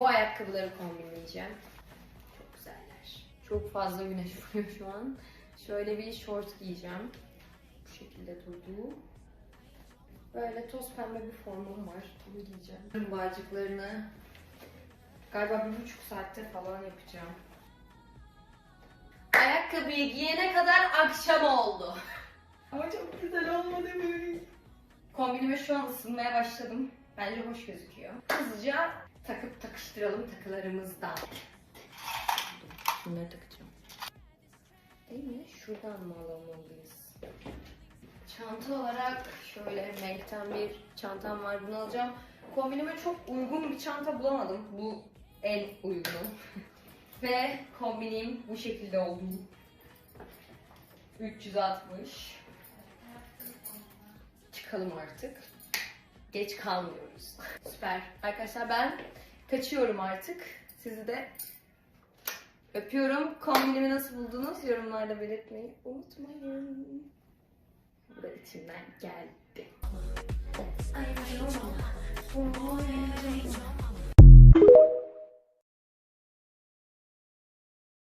Bu ayakkabıları kombinleyeceğim. Çok güzeller. Çok fazla güneş vuruyor şu an. Şöyle bir şort giyeceğim. Bu şekilde durduğu. Böyle toz pembe bir formum var. Bunu giyeceğim. Bağcıklarını galiba bir buçuk saatte falan yapacağım. Ayakkabıyı giyene kadar akşam oldu. Ama çok güzel olmadı mı? Kombinime şu an ısınmaya başladım. Bence hoş gözüküyor. Hızlıca takıp takıştıralım takılarımızdan. Bunları takacağım. Değil mi? Şuradan mı alamalıyız? Çanta olarak şöyle renkten bir çantam var. Bunu alacağım. Kombinime çok uygun bir çanta bulamadım. Bu en uygunu. Ve kombinim bu şekilde oldu. 360. Çıkalım artık. Geç kalmıyoruz. Süper. Arkadaşlar ben kaçıyorum artık. Sizi de öpüyorum. Kombinimi nasıl buldunuz? Yorumlarda belirtmeyi unutmayın. Bu da içimden geldi.